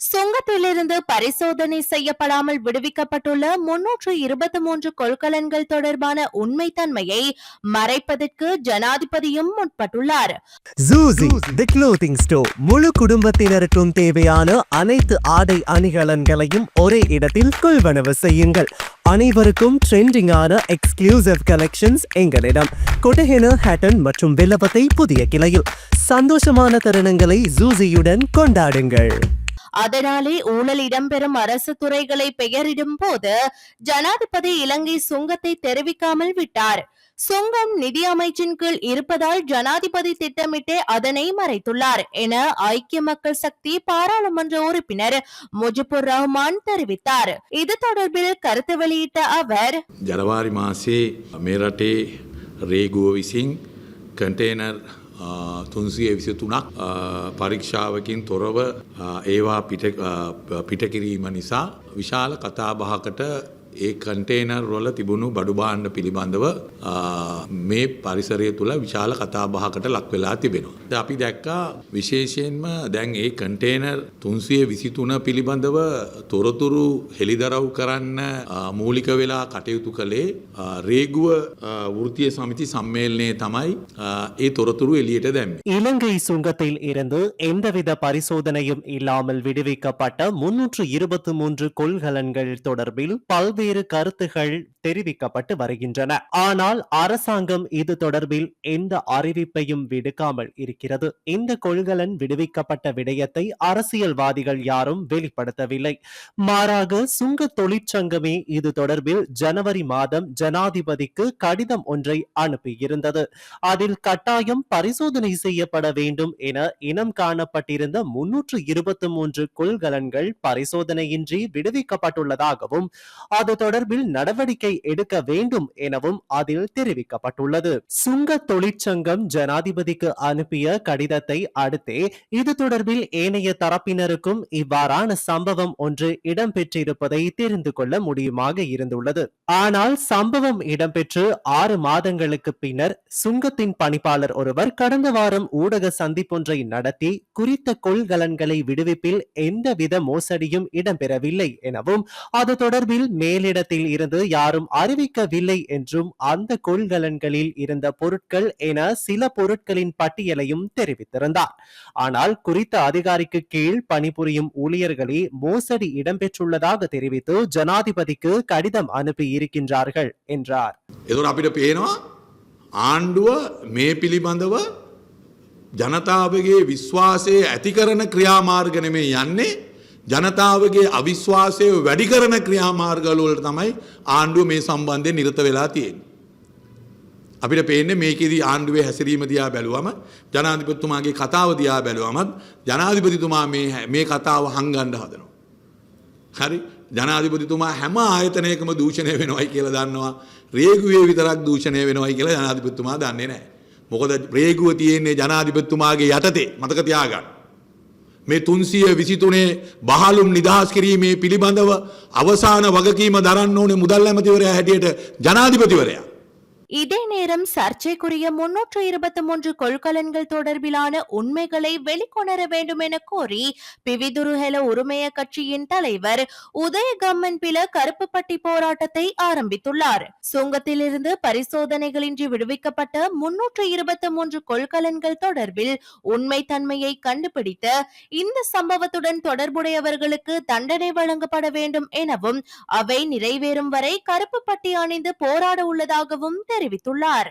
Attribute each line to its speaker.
Speaker 1: சுங்கத்திலிருந்து பரிசோதனை செய்யப்படாமல் விடுவிக்கப்பட்டுள்ள முன்னூற்று இருபத்தி மூன்று கொள்கலன்கள் தொடர்பான உண்மைத்தன்மையை மறைப்பதற்கு ஜனாதிபதியும் முற்பட்டுள்ளார்.
Speaker 2: ஜூசி தி க்ளோதிங் ஸ்டோர் முழு குடும்பத்தினருக்கும் தேவையான அனைத்து ஆடை அணிகலன்களையும் ஒரே இடத்தில் கொள்வனவு செய்யுங்கள். அனைவருக்கும் ட்ரெண்டிங்கான எக்ஸ்க்ளூசிவ் கலெக்ஷன்ஸ் எங்களிடம். கொட்டஹென ஹேட்டன் மற்றும் வில்லபத்தை புதிய கிளையில். சந்தோஷமான தருணங்களை ஜூசியுடன் கொண்டாடுங்கள்.
Speaker 1: அதனாலே ஊழல் இடம்பெறும் அரசு துறைகளை பெயரிடும் போது ஜனாதிபதி இலங்கை சுங்கத்தை தெரிவிக்காமல் விட்டார். சுங்கம் நிதி அமைச்சின் கீழ் இருப்பதால் ஜனாதிபதி திட்டமிட்டே அதனை மறைத்துள்ளார் என ஐக்கிய மக்கள் சக்தி பாராளுமன்ற உறுப்பினர் முஜிபுர் ரஹ்மான் தெரிவித்தார். இது தொடர்பில் கருத்து வெளியிட்ட அவர்
Speaker 3: ஜனவரி மாசே ரே கோவி சிங் கண்டெய்னர் තුන්සිය විසි තුනක් පරීක්ෂාවකින් තොරව ආ, ඒවා පිට- ආ, පිටකිරීම නිසා විශාල කතාබහකට ඒ කන්ටේනර් වල තිබුණු බඩු බාණ්ඩ පිළිබඳව ආ, මේ පරිසරය තුළ විශාල කතාබහකට ලක් වෙලා තිබෙනවා. ද අපි දැක්කා විශේෂයෙන්ම දැන් ඒ කන්ටේනර් තුන්සිය විසිතුන පිළිබඳව තොරතුරු හෙළිදරව් කරන්න ආ, මූලික වෙලා කටයුතු කළේ ආ, රේගුව ආ, වෘතිය සමිති සම්මේලනය තමයි ආ, ඒ තොරතුරු එලියට දැම්මේ.
Speaker 2: இலங்கை சுங்கத்தில் இருந்து எந்தவித பரிசோதனையும் இல்லாமல் விடுவிக்கப்பட்ட முன்னூற்று இருபத்தி மூன்று கொள்கலன்கள் தொடர்பில் பல்வேறு பல்வேறு கருத்துகள் தெரிவிக்கப்பட்டு வருகின்றன. ஆனால் அரசாங்கம் இது தொடர்பில் எந்த அறிவிப்பையும் விடுக்காமல் இருக்கிறது. இந்த கொள்கலன் விடுவிக்கப்பட்ட விடயத்தை அரசியல்வாதிகள் யாரும் வெளிப்படுத்தவில்லை. மாறாக சுங்க தொழிற்சங்கமே இது தொடர்பில் ஜனவரி மாதம் ஜனாதிபதிக்கு கடிதம் ஒன்றை அனுப்பியிருந்தது. அதில் கட்டாயம் பரிசோதனை செய்யப்பட வேண்டும் என இனம் காணப்பட்டிருந்த முன்னூற்று இருபத்தி மூன்று கொள்கலன்கள் பரிசோதனையின்றி விடுவிக்கப்பட்டுள்ளதாகவும் அது தொடர்பில் நடவடிக்கை எடுக்க வேண்டும் எனவும் அதில் தெரிவிக்கப்பட்டுள்ளது. சுங்க தொழிற்சங்கம் ஜனாதிபதிக்கு அனுப்பிய கடிதத்தை அடுத்தே இது தொடர்பில் ஏனைய தரப்பினருக்கும் இவ்வாறான சம்பவம் ஒன்று இடம்பெற்றிருப்பதை தெரிந்து கொள்ள முடியுமாக இருந்துள்ளது. ஆனால் சம்பவம் இடம்பெற்று ஆறு மாதங்களுக்கு பின்னர் சுங்கத்தின் பணிப்பாளர் ஒருவர் கடந்த வாரம் ஊடக சந்திப்பொன்றை நடத்தி குறித்த கொள்கலன்களை விடுவிப்பில் எந்தவித மோசடியும் இடம்பெறவில்லை எனவும் அது தொடர்பில் மேலிடத்தில் இருந்து யாரும் அறிவிக்கவில்லை என்றும் அந்த கொள்கலன்களில் இருந்த பொருட்கள் என சில பொருட்களின் பட்டியலையும் தெரிவித்திருந்தார் ஆனால் குறித்த அதிகாரிக்கு கீழ் பணிபுரியும் ஊழியர்களே மோசடி இடம்பெற்றுள்ளதாக தெரிவித்து ஜனாதிபதிக்கு கடிதம் அனுப்பி இருக்கின்றார்கள் என்றார்
Speaker 3: එතුර අපිට පේනවා ආණ්ඩුව මේ පිළිබඳව ජනතාවගේ විශ්වාසය ඇති කරන ක්‍රියාමාර්ග නෙමේ යන්නේ ජනතාවගේ අවිශ්වාසය වැඩි කරන ක්‍රියාමාර්ගලවලට තමයි ආණ්ඩුව මේ සම්බන්ධය නිරත වෙලා තියෙන. අපිට පේන්නේ මේකෙදී ආණ්ඩුවේ හැසිරීම දිහා බැලුවම ජනාධිපතිතුමාගේ කතාව දිහා බැලුවමත් ජනාධිපතිතුමා මේ හැ- මේ කතාව හංගන්න හදනවා. හරි ජනාධිපතිතුමා හැම ආයතනයකම දූෂණය වෙනවයි කියලා දන්නවා රේගුවේ විතරක් දූෂණය වෙනවයි කියලා ජනාධිපතිතුමා දන්නේ නැහැ. මොකද රේගුව තියෙන්නේ ජනාධිපතිතුමාගේ යටතේ මතක තියාගන්න. මේ තුන්සිය විසිතුනේ බහලුම් නිදහස් කිරීමේ පිළිබඳව අවසාන වගකීම දරන්න ඕනේ මුදල් ඇමතිවරයා හැටියට ජනාධිපතිවරයා.
Speaker 1: இதே நேரம் சர்ச்சைக்குரிய முன்னூற்று இருபத்தி மூன்று கொள்கலன்கள் தொடர்பிலான உண்மைகளை வெளிக்கொணர வேண்டும் என கோரி பிவிதுருஹெல உரிமைய கட்சியின் தலைவர் உதய கம்மன் பில கருப்பு பட்டி போராட்டத்தை ஆரம்பித்துள்ளார். சுங்கத்திலிருந்து பரிசோதனைகளின்றி விடுவிக்கப்பட்ட முன்னூற்று இருபத்தி மூன்று கொள்கலன்கள் தொடர்பில் உண்மை தன்மையை கண்டுபிடித்து இந்த சம்பவத்துடன் தொடர்புடையவர்களுக்கு தண்டனை வழங்கப்பட வேண்டும் எனவும் அவை நிறைவேறும் வரை கருப்பு பட்டி அணிந்து போராட உள்ளதாகவும் தெரிவித்துள்ளார்